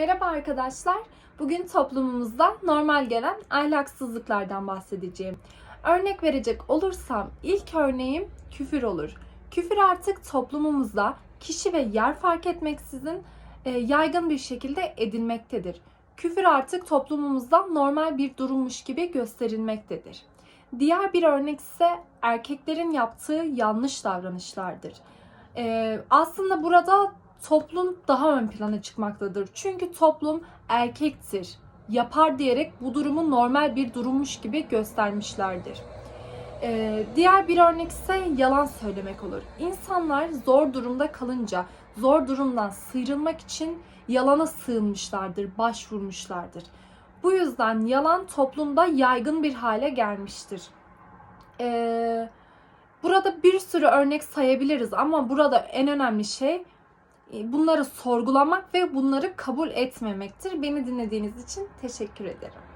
Merhaba arkadaşlar. Bugün toplumumuzda normal gelen ahlaksızlıklardan bahsedeceğim. Örnek verecek olursam ilk örneğim küfür olur. Küfür artık toplumumuzda kişi ve yer fark etmeksizin e, yaygın bir şekilde edilmektedir. Küfür artık toplumumuzda normal bir durummuş gibi gösterilmektedir. Diğer bir örnek ise erkeklerin yaptığı yanlış davranışlardır. E, aslında burada toplum daha ön plana çıkmaktadır. Çünkü toplum erkektir, yapar diyerek bu durumu normal bir durummuş gibi göstermişlerdir. Ee, diğer bir örnek ise yalan söylemek olur. İnsanlar zor durumda kalınca, zor durumdan sıyrılmak için yalana sığınmışlardır, başvurmuşlardır. Bu yüzden yalan toplumda yaygın bir hale gelmiştir. Ee, burada bir sürü örnek sayabiliriz ama burada en önemli şey bunları sorgulamak ve bunları kabul etmemektir. Beni dinlediğiniz için teşekkür ederim.